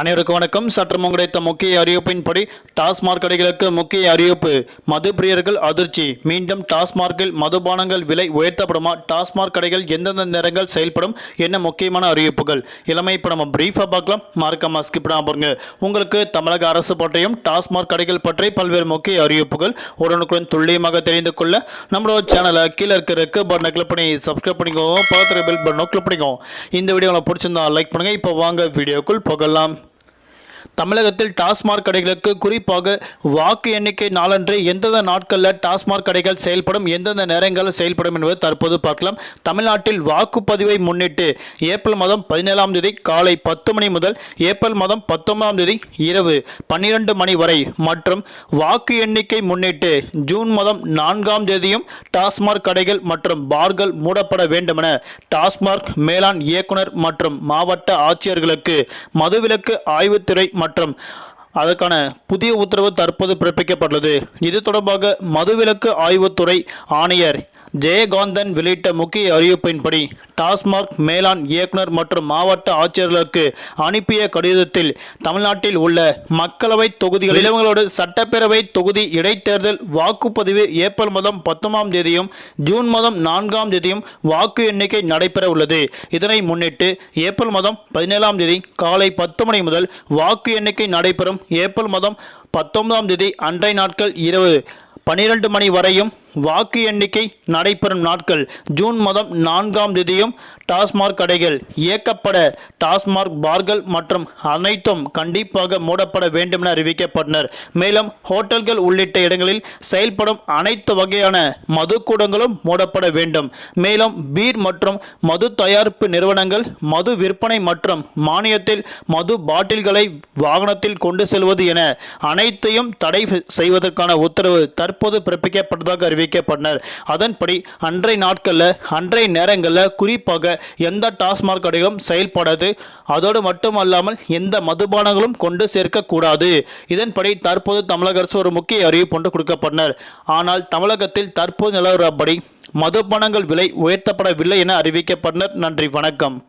அனைவருக்கும் வணக்கம். சற்று கிடைத்த முக்கிய அறிவிப்பின்படி டாஸ்மாக் கடைகளுக்கு முக்கிய அறிவிப்பு. மது பிரியர்கள் அதிர்ச்சி. மீண்டும் டாஸ்மார்க்கில் மதுபானங்கள் விலை உயர்த்தப்படுமா? டாஸ்மாக் கடைகள் எந்தெந்த நேரங்கள் செயல்படும் என்ன முக்கியமான அறிவிப்புகள்? இளமை இப்போ நம்ம பிரீஃபாக பார்க்கலாம். மறக்காம ஸ்கிப் பண்ணாம பாருங்க. உங்களுக்கு தமிழக அரசு பற்றியும் டாஸ்மாக் கடைகள் பற்றி பல்வேறு முக்கிய அறிவிப்புகள் உடனுக்குடன் துல்லியமாக தெரிந்து கொள்ள நம்மளோட சேனலை கீழே இருக்க ரெக்க பட்டனை கிளிக் பண்ணி சப்ஸ்கிரைப் பண்ணிக்கோங்க பக்கத்தில் பெல் பட்டனை கிளிக் பண்ணிக்கோங்க இந்த வீடியோ உங்களுக்கு பிடிச்சிருந்தா லைக் பண்ணுங்கள் இப்போ வாங்க வீடியோக்குள் போகலாம். தமிழகத்தில் டாஸ்மாக் கடைகளுக்கு குறிப்பாக வாக்கு எண்ணிக்கை நாளன்று எந்தெந்த நாட்களில் டாஸ்மாக் கடைகள் செயல்படும் எந்தெந்த நேரங்களில் செயல்படும் என்பது தற்போது பார்க்கலாம். தமிழ்நாட்டில் வாக்குப்பதிவை முன்னிட்டு ஏப்ரல் மாதம் பதினேழாம் தேதி காலை பத்து மணி முதல் ஏப்ரல் மாதம் பத்தொன்பதாம் தேதி இரவு பன்னிரண்டு மணி வரை மற்றும் வாக்கு எண்ணிக்கை முன்னிட்டு ஜூன் மாதம் நான்காம் தேதியும் டாஸ்மாக் கடைகள் மற்றும் பார்கள் மூடப்பட வேண்டுமென டாஸ்மாக் மேலாண் இயக்குனர் மற்றும் மாவட்ட ஆட்சியர்களுக்கு மதுவிலக்கு ஆய்வுத்துறை மற்றும் அதற்கான புதிய உத்தரவு தற்போது பிறப்பிக்கப்பட்டுள்ளது. இது தொடர்பாக மதுவிலக்கு ஆய்வுத்துறை ஆணையர் ஜெயகாந்தன் வெளியிட்ட முக்கிய அறிவிப்பின்படி டாஸ்மாக் மேலாண் இயக்குனர் மற்றும் மாவட்ட ஆட்சியர்களுக்கு அனுப்பிய கடிதத்தில் தமிழ்நாட்டில் உள்ள மக்களவை தொகுதிகள் இளவங்களோடு சட்டப்பேரவை தொகுதி இடைத்தேர்தல் வாக்குப்பதிவு ஏப்ரல் மாதம் பத்தொன்பதாம் தேதியும் ஜூன் மாதம் நான்காம் தேதியும் வாக்கு எண்ணிக்கை நடைபெற உள்ளது. இதனை முன்னிட்டு ஏப்ரல் மாதம் பதினேழாம் தேதி காலை பத்து மணி முதல் வாக்கு எண்ணிக்கை நடைபெறும். ஏப்ரல் மாதம் பத்தொன்பதாம் தேதி அன்றைய நாட்கள் இரவு பனிரெண்டு மணி வரையும் வாக்கு எண்ணிக்கை நடைபெறும் நாட்கள். ஜூன் மாதம் நான்காம் தேதியும் டாஸ்மாக் கடைகள் இயக்கப்பட டாஸ்மாக் பார்கள் மற்றும் அனைத்தும் கண்டிப்பாக மூடப்பட வேண்டும் என அறிவிக்கப்பட்டனர். மேலும் ஹோட்டல்கள் உள்ளிட்ட இடங்களில் செயல்படும் அனைத்து வகையான மதுக்கூடங்களும் மூடப்பட வேண்டும். மேலும் பீர் மற்றும் மது தயாரிப்பு நிறுவனங்கள் மது விற்பனை மற்றும் மானியத்தில் மது பாட்டில்களை வாகனத்தில் கொண்டு செல்வது என அனைத்தையும் தடை செய்வதற்கான உத்தரவு தற்போது பிறப்பிக்கப்பட்டதாக அறிவிக்கப்பட்டனர். அதன்படி அன்றைய நாட்களில் அன்றைய நேரங்களில் குறிப்பாக எந்த டாஸ்மாக் கடையும் செயல்படாது. அதோடு மட்டுமல்லாமல் எந்த மதுபானங்களும் கொண்டு சேர்க்கக்கூடாது. இதன்படி தற்போது தமிழக அரசு ஒரு முக்கிய அறிவிப்பு ஒன்று கொடுக்கப்பட்டனர். ஆனால் தமிழகத்தில் தற்போது நிலவரப்படி மதுபானங்கள் விலை உயர்த்தப்படவில்லை என அறிவிக்கப்பட்டனர். நன்றி வணக்கம்.